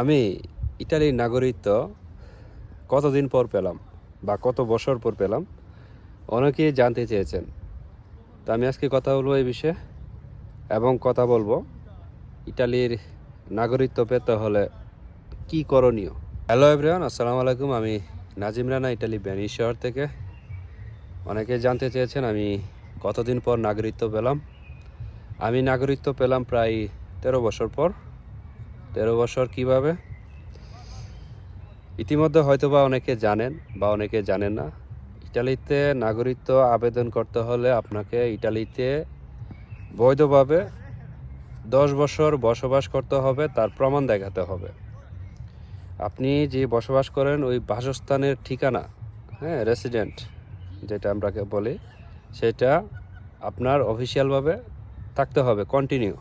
আমি ইটালির নাগরিকত্ব কতদিন পর পেলাম বা কত বছর পর পেলাম, অনেকেই জানতে চেয়েছেন। তো আমি আজকে কথা বলব এই বিষয়ে এবং কথা বলব ইটালির নাগরিকত্ব পেতে হলে কি করণীয়। হ্যালো এভরিওয়ান, আসসালামু আলাইকুম। আমি নাজিম রানা ইটালি ব্যানি শহর থেকে। অনেকে জানতে চেয়েছেন আমি কতদিন পর নাগরিকত্ব পেলাম। আমি নাগরিকত্ব পেলাম প্রায় তেরো বছর পর। তেরো বছর কীভাবে? ইতিমধ্যে হয়তো বা অনেকে জানেন বা অনেকে জানেন না। ইটালিতে নাগরিকত্ব আবেদন করতে হলে আপনাকে ইটালিতে বৈধভাবে দশ বছর বসবাস করতে হবে, তার প্রমাণ দেখাতে হবে। আপনি যে বসবাস করেন ওই বাসস্থানের ঠিকানা হ্যাঁ রেসিডেন্ট যেটা আমরাকে বলি, সেটা আপনার অফিসিয়ালভাবে থাকতে হবে কন্টিনিউ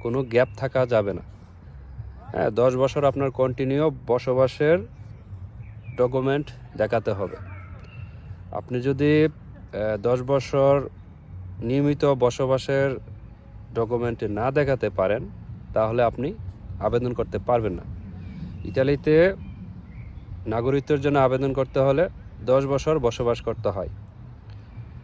কোনো গ্যাপ থাকা যাবে না। হ্যাঁ দশ বছর আপনার কন্টিনিউ বসবাসের ডকুমেন্ট দেখাতে হবে। আপনি যদি দশ বছর নিয়মিত বসবাসের ডকুমেন্ট না দেখাতে পারেন, তাহলে আপনি আবেদন করতে পারবেন না। ইতালিতে নাগরিকত্বের জন্য আবেদন করতে হলে দশ বছর বসবাস করতে হয়।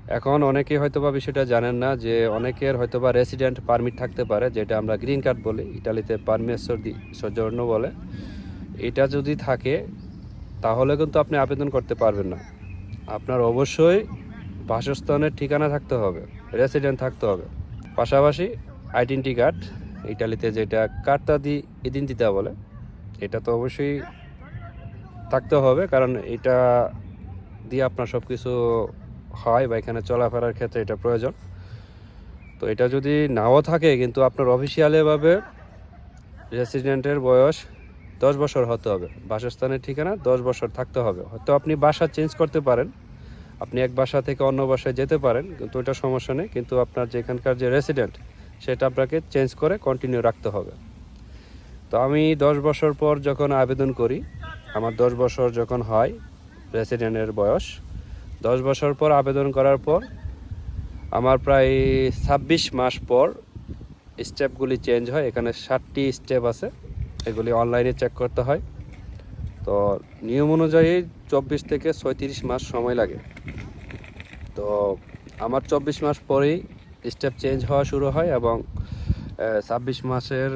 এখন অনেকেই হয়তোবা বিষয়টা জানেন না যে অনেকের হয়তোবা রেসিডেন্ট পারমিট থাকতে পারে, যেটা আমরা গ্রিন কার্ড বলি, ইটালিতে পারমিশন সৌজন্য বলে। এটা যদি থাকে, তাহলে কিন্তু আপনি আবেদন করতে পারবেন না। আপনার অবশ্যই বাসস্থানের ঠিকানা থাকতে হবে রেসিডেন্ট থাকতে হবে। পাশাপাশি আইডেন্টি কার্ড ইটালিতে যেটা কার্তা দি ইদিনতিতা বলে, এটা তো অবশ্যই থাকতে হবে, কারণ এটা দিয়ে আপনার সব কিছু হয় বা এখানে চলাফেরার ক্ষেত্রে এটা প্রয়োজন। তো এটা যদি নাও থাকে, কিন্তু আপনার অফিসিয়ালিভাবে রেসিডেন্টের বয়স দশ বছর হতে হবে। বাসস্থানের ঠিকানা দশ বছর থাকতে হবে। হয়তো আপনি বাসা চেঞ্জ করতে পারেন। আপনি এক বাসা থেকে অন্য বাসায় যেতে পারেন, কিন্তু ওইটা সমস্যা নেই। কিন্তু আপনার যেখানকার যে রেসিডেন্ট সেটা আপনাকে চেঞ্জ করে কন্টিনিউ রাখতে হবে। তো আমি দশ বছর পর যখন আবেদন করি, আমার দশ বছর যখন হয় রেসিডেন্টের বয়স দশ বছর পর আবেদন করার পর আমার প্রায় ছাব্বিশ মাস পর স্টেপগুলি চেঞ্জ হয়। এখানে ষাটটি স্টেপ আছে, এগুলি অনলাইনে চেক করতে হয়। তো নিয়ম অনুযায়ী চব্বিশ থেকে ছয়ত্রিশ মাস সময় লাগে। তো আমার চব্বিশ মাস পরেই স্টেপ চেঞ্জ হওয়া শুরু হয় এবং ছাব্বিশ মাসের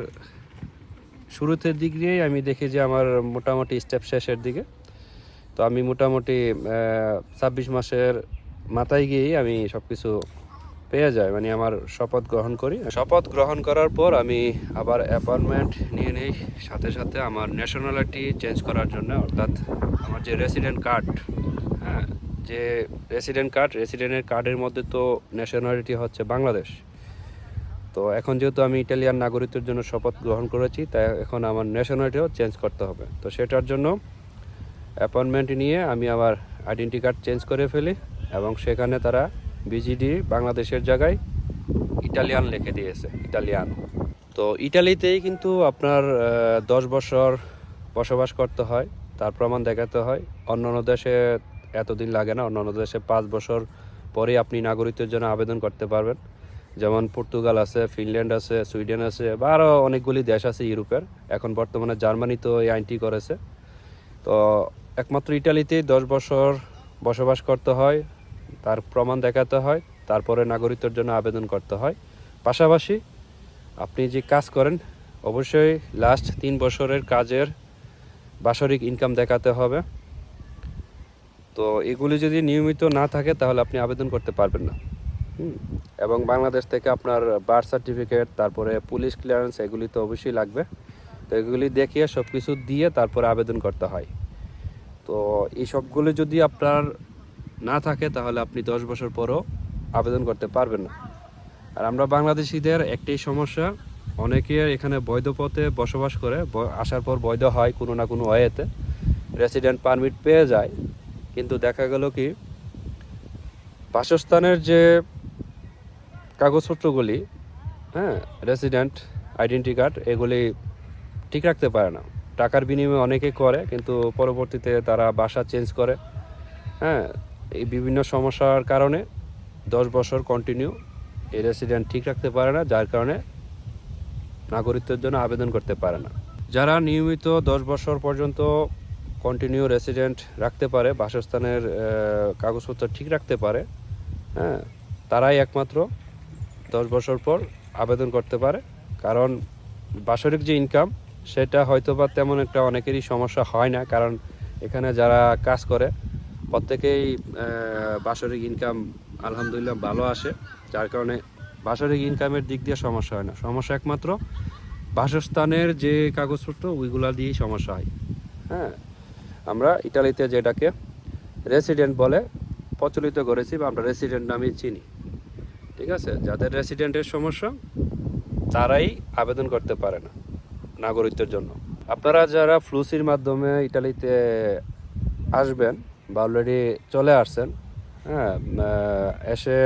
শুরুতে দিক দিয়েই আমি দেখি যে আমার মোটামুটি স্টেপ শেষের দিকে। তো আমি মোটামুটি ছাব্বিশ মাসের মাথায় গিয়েই আমি সব কিছু পেয়ে যায় মানে আমার শপথ গ্রহণ করি। শপথ গ্রহণ করার পর আমি আবার অ্যাপয়েন্টমেন্ট নিয়ে নিই, সাথে সাথে আমার ন্যাশনালিটি চেঞ্জ করার জন্য, অর্থাৎ আমার যে রেসিডেন্ট কার্ড হ্যাঁ যে রেসিডেন্ট কার্ড রেসিডেন্টের কার্ডের মধ্যে তো ন্যাশনালিটি হচ্ছে বাংলাদেশ। তো এখন যেহেতু আমি ইটালিয়ান নাগরিকত্বের জন্য শপথ গ্রহণ করেছি, তাই এখন আমার ন্যাশনালিটিও চেঞ্জ করতে হবে। তো সেটার জন্য অ্যাপয়েন্টমেন্ট নিয়ে আমি আমার আইডেন্টি কার্ড চেঞ্জ করে ফেলি এবং সেখানে তারা বিজিডি বাংলাদেশের জায়গায় ইটালিয়ান লিখে দিয়েছে ইটালিয়ান তো ইটালিতেই কিন্তু আপনার দশ বছর বসবাস করতে হয়, তার প্রমাণ দেখাতে হয়। অন্য অন্য দেশে এতদিন লাগে না অন্য অন্য দেশে পাঁচ বছর পরেই আপনি নাগরিকত্বের জন্য আবেদন করতে পারবেন। যেমন পর্তুগাল আছে ফিনল্যান্ড আছে সুইডেন আছে, বা আরও অনেকগুলি দেশ আছে ইউরোপের। এখন বর্তমানে জার্মানি তো এই আইনটি করেছে। তো একমাত্র ইটালিতেই দশ বছর বসবাস করতে হয়, তার প্রমাণ দেখাতে হয়, তারপরে নাগরিকত্বের জন্য আবেদন করতে হয়। পাশাপাশি আপনি যে কাজ করেন, অবশ্যই লাস্ট তিন বছরের কাজের বাৎসরিক ইনকাম দেখাতে হবে। তো এগুলি যদি নিয়মিত না থাকে, তাহলে আপনি আবেদন করতে পারবেন না। এবং বাংলাদেশ থেকে আপনার বার্থ সার্টিফিকেট তারপরে পুলিশ ক্লিয়ারেন্স এগুলি তো অবশ্যই লাগবে। তো এগুলি দেখিয়ে সব কিছু দিয়ে তারপরে আবেদন করতে হয়। তো এই সবগুলো যদি আপনার না থাকে, তাহলে আপনি দশ বছর পরও আবেদন করতে পারবেন না। আর আমরা বাংলাদেশিদের একটাই সমস্যা, অনেকে এখানে বৈধ পথে বসবাস করে আসার পর বৈধ হয় কোনো না কোনো ওয়েতে রেসিডেন্ট পারমিট পেয়ে যায়। কিন্তু দেখা গেল কি, বাসস্থানের যে কাগজপত্রগুলি হ্যাঁ রেসিডেন্ট আইডেন্টি কার্ড এগুলি ঠিক রাখতে পারে না। টাকার বিনিময়ে অনেকে করে, কিন্তু পরবর্তীতে তারা বাসা চেঞ্জ করে। হ্যাঁ এই বিভিন্ন সমস্যার কারণে দশ বছর কন্টিনিউ এই রেসিডেন্ট ঠিক রাখতে পারে না, যার কারণে নাগরিকত্বের জন্য আবেদন করতে পারে না। যারা নিয়মিত দশ বছর পর্যন্ত কন্টিনিউ রেসিডেন্ট রাখতে পারে, বাসস্থানের কাগজপত্র ঠিক রাখতে পারে হ্যাঁ তারাই একমাত্র দশ বছর পর আবেদন করতে পারে। কারণ বাৎসরিক যে ইনকাম সেটা হয়তো বা তেমন একটা অনেকেরই সমস্যা হয় না, কারণ এখানে যারা কাজ করে, প্রত্যেকেই বাৎসরিক ইনকাম আলহামদুলিল্লাহ ভালো আসে, যার কারণে বাৎসরিক ইনকামের দিক দিয়ে সমস্যা হয় না। সমস্যা একমাত্র বাসস্থানের যে কাগজপত্র, ওইগুলা দিয়েই সমস্যা হয়। হ্যাঁ আমরা ইটালিতে যেটাকে রেসিডেন্ট বলে প্রচলিত করেছি বা আমরা রেসিডেন্ট নামে চিনি। ঠিক আছে? যাদের রেসিডেন্টের সমস্যা, তারাই আবেদন করতে পারে না। নাগরিকত্বের জন্য। আপনারা যারা ফ্লুসির মাধ্যমে ইটালিতে আসবেন বা অলরেডি চলে আসছেন হ্যাঁ এসে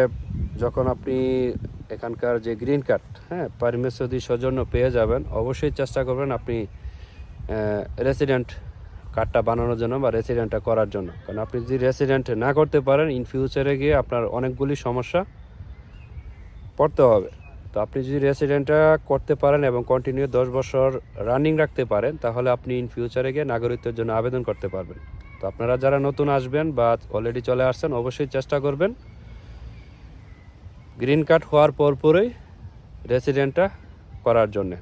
যখন আপনি এখানকার যে গ্রিন কার্ড হ্যাঁ পারমিশদি সৌজন্য পেয়ে যাবেন, অবশ্যই চেষ্টা করবেন আপনি রেসিডেন্ট কার্ডটা বানানোর জন্য বা রেসিডেন্টটা করার জন্য। কারণ আপনি যদি রেসিডেন্ট না করতে পারেন ইন ফিউচারে গিয়ে আপনার অনেকগুলি সমস্যা পড়তে হবে। তো আপনি যদি রেসিডেন্টটা করতে পারেন এবং কন্টিনিউ দশ বছর রানিং রাখতে পারেন, তাহলে আপনি ইন ফিউচারে গিয়ে নাগরিকত্বের জন্য আবেদন করতে পারবেন। তো আপনারা যারা নতুন আসবেন বা অলরেডি চলে আসছেন, অবশ্যই চেষ্টা করবেন। গ্রিন কার্ড হওয়ার পরপরই রেসিডেন্টটা করার জন্যে।